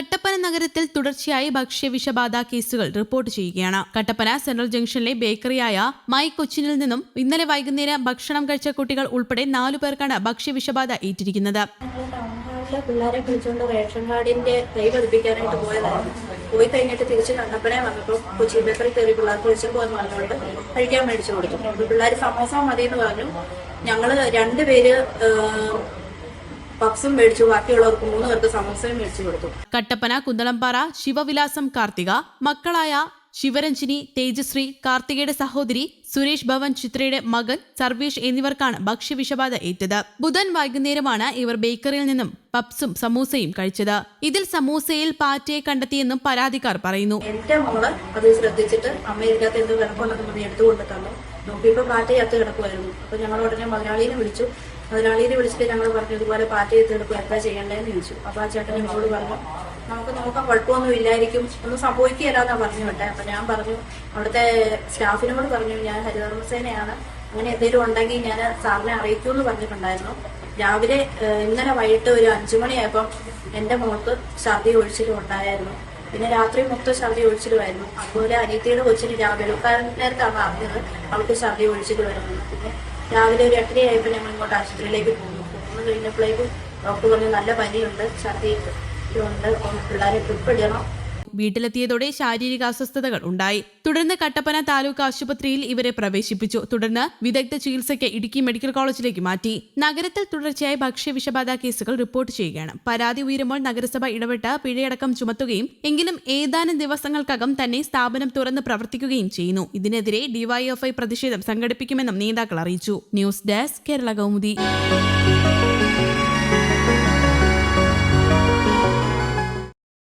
കട്ടപ്പന നഗരത്തിൽ തുടർച്ചയായി ഭക്ഷ്യ വിഷബാധ കേസുകൾ റിപ്പോർട്ട് ചെയ്യുകയാണ്. കട്ടപ്പന സെൻട്രൽ ജംഗ്ഷനിലെ ബേക്കറിയായ മൈ കൊച്ചിനിൽ നിന്നും ഇന്നലെ വൈകുന്നേരം ഭക്ഷണം കഴിച്ച കുട്ടികൾ ഉൾപ്പെടെ നാലു പേർക്കാണ് ഭക്ഷ്യ വിഷബാധ ഏറ്റിരിക്കുന്നത് പിള്ളേരെ വിളിച്ചുകൊണ്ട് റേഷൻ കാർഡിന്റെ കൈ പതിപ്പിക്കാനായിട്ട് പോയതായിരുന്നു. പോയി കഴിഞ്ഞിട്ട് തിരിച്ച് കണ്ടപ്പനെ വന്നപ്പോൾ കൊച്ചി ബേക്കറി കയറി പിള്ളേർക്ക് വിളിച്ചും പറഞ്ഞുകൊണ്ട് കഴിക്കാൻ മേടിച്ചു കൊടുത്തു. പിള്ളേർ സമോസ മതി എന്ന് പറഞ്ഞു ഞങ്ങൾ രണ്ടുപേര് പപ്സും മേടിച്ചു ബാക്കിയുള്ളവർക്ക് മൂന്ന് പേർക്ക് സമോസയും മേടിച്ചു കൊടുത്തു. കട്ടപ്പന കുന്തളംപാറ ശിവവിലാസം കാർത്തിക മക്കളായ ശിവരഞ്ജിനി തേജശ്രീ കാർത്തികയുടെ സഹോദരി സുരേഷ് ഭവൻ ചിത്രയുടെ മകൻ സർവീഷ് എന്നിവർക്കാണ് ഭക്ഷ്യവിഷബാധ ഏറ്റത്. ബുധൻ വൈകുന്നേരമാണ് ഇവർ ബേക്കറിയിൽ നിന്നും പപ്സും സമൂസയും കഴിച്ചത്. ഇതിൽ സമൂസയിൽ പാറ്റയെ കണ്ടെത്തിയെന്നും പരാതിക്കാർ പറയുന്നു. എന്റെ മോൾ അത് ശ്രദ്ധിച്ചിട്ട് അമ്മയിരിക്കാത്ത എന്ത് കിടപ്പുണ്ടെന്ന് എടുത്തുകൊണ്ട് തന്നു നോക്കിയപ്പോൾ പാറ്റയത്ത് കിടക്കുമായിരുന്നു അപ്പൊ ഞങ്ങൾ ഉടനെ മുതലാളിനെ വിളിച്ചു. മുതലാളിനെ വിളിച്ചിട്ട് ഞങ്ങൾ പറഞ്ഞു ഇതുപോലെ പാറ്റ ചെയ്തെടുക്കും എന്താ ചെയ്യണ്ടേന്ന് ചോദിച്ചു. അപ്പൊ ആ ചേട്ടൻ ഞങ്ങളോട് പറഞ്ഞു നമുക്ക് നോക്കാം കുഴപ്പമൊന്നും ഇല്ലായിരിക്കും ഒന്നും സംഭവിക്കുകയില്ലെന്നാ പറഞ്ഞു വിട്ടെ അപ്പൊ ഞാൻ പറഞ്ഞു അവിടുത്തെ സ്റ്റാഫിനോട് പറഞ്ഞു ഞാൻ ഹരിധർമ്മസേനയാണ് അങ്ങനെ എന്തെങ്കിലും ഉണ്ടെങ്കിൽ ഞാൻ സാറിനെ അറിയിക്കുമെന്ന് പറഞ്ഞിട്ടുണ്ടായിരുന്നു. രാവിലെ ഇന്നലെ വൈകിട്ട് ഒരു അഞ്ചു മണിയായപ്പം എന്റെ മോൾക്ക് ഛർദി ഒഴിച്ചിലും ഉണ്ടായിരുന്നു. പിന്നെ രാത്രി മൊത്തം ഛർദി ഒഴിച്ചിലുമായിരുന്നു. അതുപോലെ അനിയത്തിയുടെ കൊച്ചിന് രാവിലെ നേരത്താണ് അറിഞ്ഞത് അവൾക്ക് ഛർദി ഒഴിച്ചിട്ട് വരുന്നത്. പിന്നെ രാവിലെ ഒരു എട്ടരയായപ്പോൾ ഞങ്ങൾ ഇങ്ങോട്ട് ആശുപത്രിയിലേക്ക് പോകുന്നു. പോകുന്നു കഴിഞ്ഞപ്പോഴേക്കും ഡോക്ടർ പറഞ്ഞു നല്ല പനിയുണ്ട് ഛർദിയുണ്ട് പിള്ളേരെ ട്രിപ്പ് ഇടണം. വീട്ടിലെത്തിയതോടെ ശാരീരിക അസ്വസ്ഥതകൾ ഉണ്ടായി. തുടർന്ന് കട്ടപ്പന താലൂക്ക് ആശുപത്രിയിൽ ഇവരെ പ്രവേശിപ്പിച്ചു. തുടർന്ന് വിദഗ്ധ ചികിത്സയ്ക്ക് ഇടുക്കി മെഡിക്കൽ കോളേജിലേക്ക് മാറ്റി. നഗരത്തിൽ തുടർച്ചയായി ഭക്ഷ്യ വിഷബാധ കേസുകൾ റിപ്പോർട്ട് ചെയ്യുകയാണ്. പരാതി ഉയരുമ്പോൾ നഗരസഭ ഇടപെട്ട് പിഴയടക്കം ചുമത്തുകയും എങ്കിലും ഏതാനും ദിവസങ്ങൾക്കകം തന്നെ സ്ഥാപനം തുറന്ന് പ്രവർത്തിക്കുകയും ചെയ്യുന്നു. ഇതിനെതിരെ ഡിവൈഎഫ്ഐ പ്രതിഷേധം സംഘടിപ്പിക്കുമെന്നും നേതാക്കൾ അറിയിച്ചു. News desk Kerala Kaumudi.